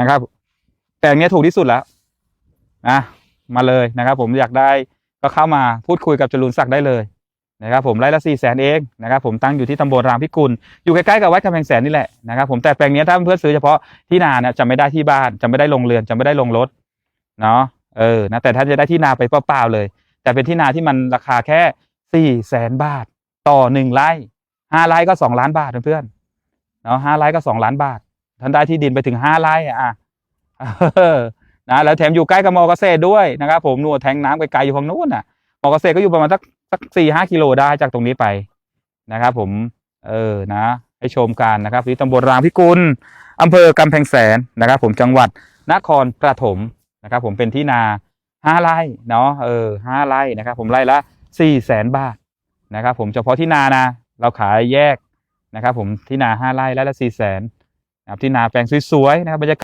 นะครับ แปลงนี้ถูกที่สุดแล้วนะมาเลยนะครับ ผมอยากได้ก็เข้ามาพูดคุยกับจรูนศักดิ์ได้เลยนะครับผมไร่ละสี่แสนเองนะครับผมตั้งอยู่ที่ตำบลรามพิกุลอยู่ใกล้ๆกับวัดกำแพงแสนนี่แหละนะครับผมแต่แปลงนี้ถ้าเพื่อนซื้อเฉพาะที่นาเนี่ยจะไม่ได้ที่บ้านจะไม่ได้ลงเรือนจะไม่ได้ลงรถเนาะเออนะแต่ท่านจะได้ที่นาไปเปล่าๆเลย แต่เป็นที่นาที่มันราคาแค่สี่แสนบาท ต่อหนึ่งไร่ห้าไร่ก็สองล้านบาทเพื่อนๆเนาะห้าไร่ก็สองล้านบาท ท่านได้ที่ดินไปถึงห้าไร่อะนะแล้วแถมอยู่ใกล้กับมอเกษตรด้วยนะครับ ผมนู่นแทงน้ำไกลๆอยู่ฝั่งนู้นน่ะมอเกษตรก็อยู่ประมาณสักสักสี่ห้ากิโลได้จากตรงนี้ไปนะครับ ผม เออนะ ให้ชมกันนะครับที่ตำบลรางพิกุลอำเภอกำแพงแสนนะครับ ผมจังหวัดนครปฐมนะครับ ผมเป็นที่นาห้าไร่เนาะเออห้าไร่นะครับ ผมไร่ละสี่แสนบาทนะครับ ผมเฉพาะที่นานะ เราขายแยกนะครับ ผมที่นาห้าไร่ไร่ละสี่แสน นะครับที่นาแปลงสวยๆนะครับบรรยากาศ